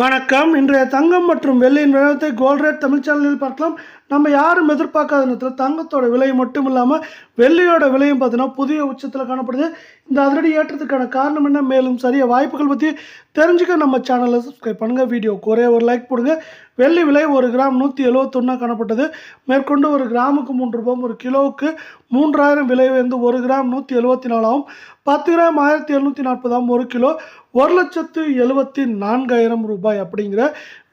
வணக்கம். இன்றைய தங்கம் மற்றும் வெள்ளியின் விவரத்தை கோல்ட் ரேட் தமிழ் சேனலில் பார்க்கலாம். நம்ம யாரும் எதிர்பார்க்காத நேரத்தில் தங்கத்தோட விலை மட்டும் இல்லாமல் வெள்ளியோட விலையும் பார்த்தீங்கன்னா புதிய உச்சத்தில் காணப்படுது. இந்த அதிரடி ஏற்றத்துக்கான காரணம் என்ன? மேலும் சரிய வாய்ப்புகள் பற்றி தெரிஞ்சுக்க நம்ம சேனலை சப்ஸ்கிரைப் பண்ணுங்கள் வீடியோ ஒரே ஒரு லைக் போடுங்க. வெள்ளி விலை ஒரு கிராம் நூற்றி எழுவத்தொன்னா காணப்பட்டது. மேற்கொண்டு ஒரு கிராமுக்கு மூன்று ரூபாயும் ஒரு கிலோவுக்கு மூன்றாயிரம் விலை வந்து ஒரு கிராம் நூற்றி எழுபத்தி நாலாவும் பத்து கிராம் ஆயிரத்தி எழுநூற்றி நாற்பதாகவும் ஒரு கிலோ ஒரு லட்சத்து எழுபத்தி நான்காயிரம் ரூபாய் அப்படிங்கிற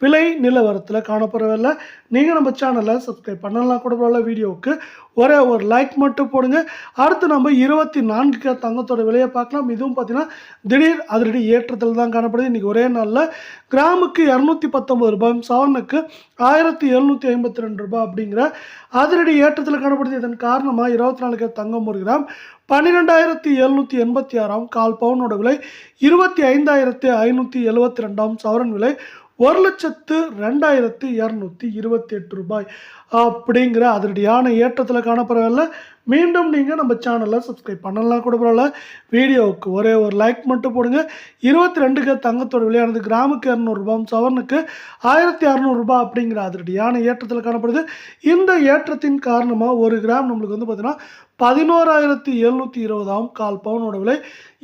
விலை நிலவரத்தில் காணப்படவில்லை. நீங்கள் நம்ம சேனலை சப்ஸ்கிரைப் பண்ணலாம் கூட பரவாயில்ல. வீடியோவுக்கு ஒரே ஒரு லைக் மட்டும் போடுங்க. அடுத்து நம்ம இருபத்தி நான்கு தங்கத்தோட விலையை பார்க்கலாம். இதுவும் பார்த்தீங்கன்னா திடீர் அதிரடி ஏற்றத்தில் தான் காணப்படுது. இன்றைக்கி ஒரே நாளில் கிராமுக்கு இரநூத்தி பத்தொம்பது ரூபாயும் சவரனுக்கு ஆயிரத்தி எழுநூற்றி ஐம்பத்தி ரெண்டு ரூபாய் அப்படிங்கிற அதிரடி ஏற்றத்தில் காணப்படுது. இதன் காரணமாக இருபத்தி நாலு தங்கம் ஒரு கிராம் பன்னிரெண்டாயிரத்தி எழுநூற்றி எண்பத்தி ஆறாம் கால் பவுனோட விலை இருபத்தி ஐந்தாயிரத்தி ஐநூற்றி எழுபத்தி ரெண்டாம் சவரன் விலை ஒரு லட்சத்து ரெண்டாயிரத்து இரநூத்தி இருபத்தி எட்டு ரூபாய். அப்படிங்கிற அதிரடியான ஏற்றத்தில் காணப்படவில்லை. மீண்டும் நீங்கள் நம்ம சேனலை சப்ஸ்கிரைப் பண்ணலாம் கூட பரவாயில்ல. வீடியோவுக்கு ஒரே ஒரு லைக் மட்டும் போடுங்க. இருபத்தி ரெண்டுக்கு தங்கத்தோட விலையானது கிராமுக்கு இரநூறுபாவும் சவரனுக்கு ஆயிரத்தி அறநூறுபா அப்படிங்கிற அதிரடியான ஏற்றத்தில் காணப்படுது. இந்த ஏற்றத்தின் காரணமாக ஒரு கிராம் நம்மளுக்கு வந்து பார்த்திங்கன்னா பதினோராயிரத்தி எழுநூற்றி இருபதாம் கால் பவுனோட விலை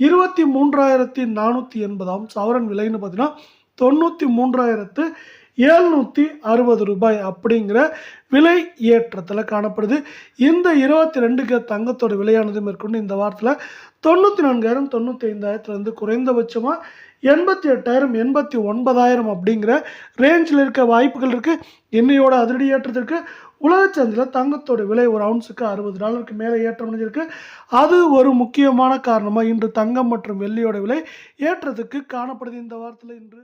இருபத்தி மூன்றாயிரத்தி நானூற்றி எண்பதாம் சவரன் விலைன்னு பார்த்தீங்கன்னா தொண்ணூற்றி மூன்றாயிரத்து ஏழ்நூற்றி அறுபது ரூபாய் அப்படிங்கிற விலை ஏற்றத்தில் காணப்படுது. இந்த இருபத்தி ரெண்டுக்கு தங்கத்தோட விலையானது மேற்கொண்டு இந்த வாரத்தில் தொண்ணூற்றி நான்காயிரம் தொண்ணூற்றி ஐந்தாயிரத்துலேருந்து குறைந்தபட்சமாக எண்பத்தி எட்டாயிரம் எண்பத்தி ஒன்பதாயிரம் அப்படிங்கிற ரேஞ்சில் இருக்க வாய்ப்புகள் இருக்குது இன்னையோட அதிரடி ஏற்றத்திற்கு உலக சந்தையில் தங்கத்தோட விலை ஒரு அவுன்ஸுக்கு அறுபது டாலருக்கு மேலே ஏற்றம் அடைஞ்சிருக்கு. அது ஒரு முக்கியமான காரணமாக இன்று தங்கம் மற்றும் வெள்ளியோட விலை ஏற்றத்துக்கு காணப்படுது இந்த வாரத்தில் இன்று.